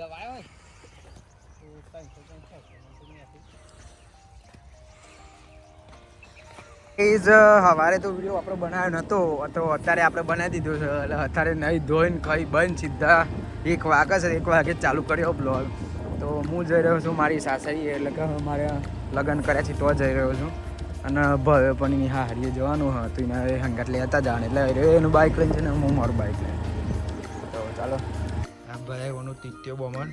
ગવાય હોય. તો ત્રણસો ત્રણસો એ સવારે તો વીડિયો આપણો બનાવ્યો નહોતો તો અત્યારે આપણે બનાવી દીધો છે. એટલે અત્યારે નહીં ધોઈને ખાઈ બંધ સીધા એક વાગે છે, એક વાગે ચાલુ કર્યો બ્લોગ તો હું જઈ રહ્યો છું મારી સાસરી એટલે કે મારે લગ્ન કર્યા છે, તો જઈ રહ્યો છું. અને ભાવે પણ હા હારીએ જવાનું હતું, એને હંગાટ લેતા જવાનું એટલે એનું બાઇક લઈને છે ને, હું મારું બાઇક લઈને. તો ચાલો. ભાઈ ઓનું તીત્યો બમણ.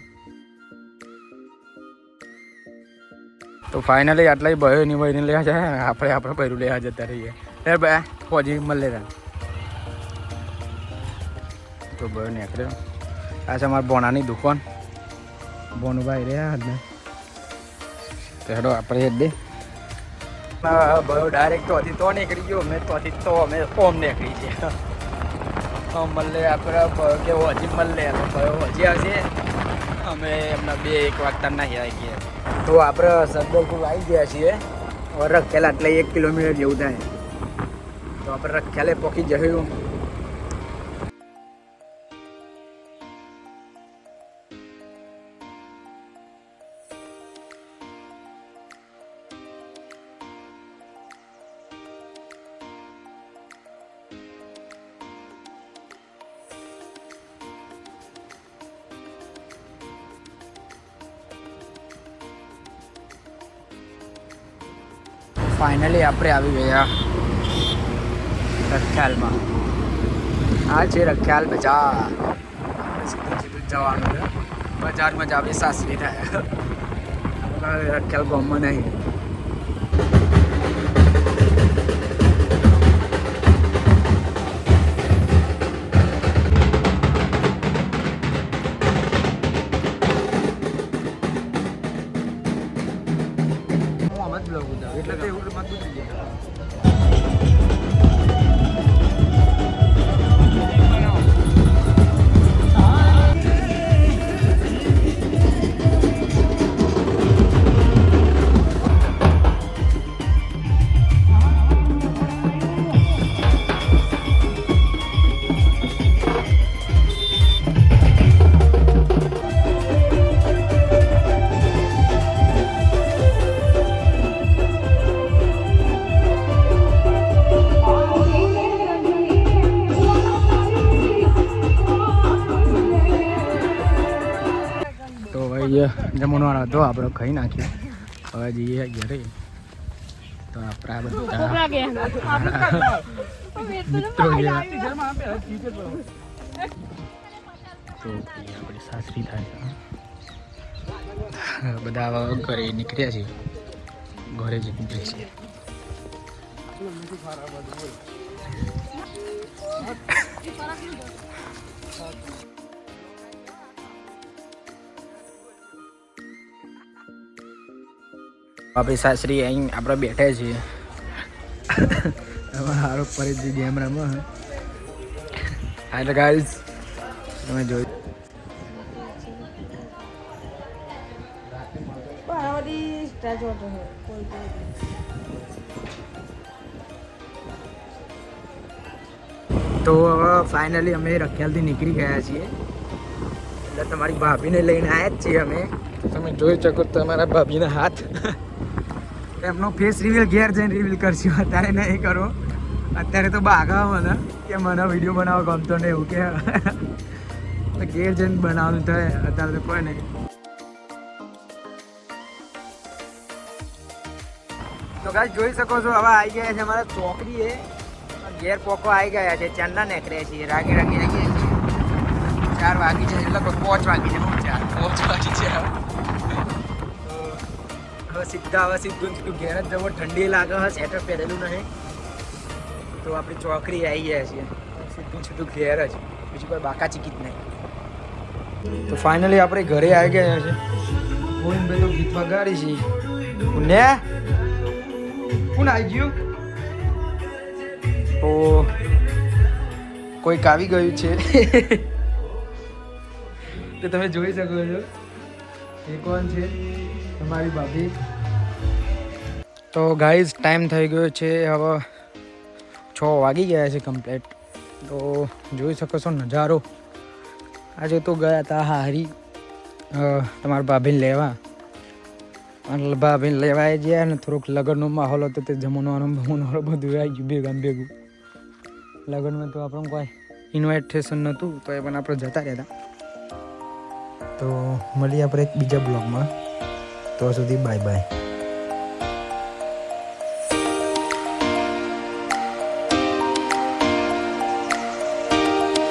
તો ફાઇનલી આટલા ભયો એની ભાઈને લેવા જાય. આપણે આપણે ભર્યું લેવા જતા રહીએ. એ ભાઈ ફોજી મળે તા તો ભયો નીકળ્યો. આ છે અમારા બોણાની દુકાન. બોનુભાઈ રહ્યા આજને તો હેડો આપણે હેડ દે. ભયો ડાયરેક્ટ તોથી તો નીકળી ગયો. મેં તોથી તો અમે ઓમ નીકળી તો મળે, આપણે કે હજી મળે હજી આવશે અમે એમના બે એક વાગતા ના આવી ગયા. તો આપણે સરદારપુર આવી ગયા છીએ. રખેલા એટલે એક કિલોમીટર જેવું થાય. તો આપણે રખેલે પોકી જશું. ફાઇનલી આપણે આવી ગયા રખ્યાલમાં. આ છે રખ્યાલ બજાર. જવાનું છે. બજારમાં જ આવી સાસરી થાય. રખ્યાલ ગામમાં નહીં. જ ઉતાર એટલે તે એવું મત ઉતરી જાય તો હતો આપણે ખાઈ નાખ્યો હવે જઈએ ઘરે. તો આપણા બધા મિત્રો તો આપણે સાસરી થાય બધા ઘરે નીકળ્યા છીએ. ઘરે જ નીકળે છીએ. આપણી સાસરી અહીં આપણે બેઠા છીએ. હવે હારો પરિસ્થિતિ ગેમ રમો હાલ ગાઈઝ તમે જોઈ તો હવે ફાઇનલી અમે રખિયાલથી નીકળી ગયા છીએ. એટલે તમારી ભાભીને લઈને આવ્યા જ છીએ અમે. તમે જોઈ શકો તમારા ભાભીના હાથ. એમનો ફેસ રિવીલ ઘેર જઈને રિવીલ કરશું. અત્યારે નહીં કરો. અત્યારે તો બાગા મને, કે મને વીડિયો બનાવો ગમતો નહીં એવું કે. ઘેર જઈને બનાવવાનું થાય અત્યારે તો કોઈ નહીં. તો ગાઈસ જોઈ શકો છો, હવે આવી ગયા છે અમારા ચોકડી એ ઘેર પોકો આવી ગયા છે ચાંદા નીકળે છીએ રાગી રાગી રાગી ચાર વાગી છે, એટલે પાંચ વાગી છે. હવે સીધા હવે સીધું સીધું ઘેર જ જવો, ઠંડી લાગે છે સ્વેટર પહેરેલું નહીં. તો આપણી ચોકડી આવી ગયા છીએ. સીધું સીધું ઘેર જ. બીજું કોઈ બાકા ચીકીત નહીં. તો ફાઇનલી આપણે ઘરે આવી ગયા છે હું પેલું ગીત વગાડી છે ને કોણ આવી ગયું? તો કોઈક આવી ગયું છે. તો તમે જોઈ શકો છો. એ કોણ છે? તમારી ભાભી. તો ગાઈઝ ટાઈમ થઈ ગયો છે હવે છ વાગી ગયા છે કમ્પ્લેટ તો જોઈ શકો છો નજારો. આજે તો ગયા હતા હારી તમારા ભાભીને લેવા. ભાભીને લેવા આવી ગયા ને થોડુંક લગ્નનો માહોલ હતો તે જમવાનું બમવાનું બધું આવી ગયું, ભેગા ભેગું. લગ્નમાં તો આપણને કોઈ ઇન્વાઇટેશન નહોતું, તો એ પણ આપણે જતા રહ્યા હતા તો મળીએ આપણે એક બીજા બ્લોગમાં તો સુધી બાય બાય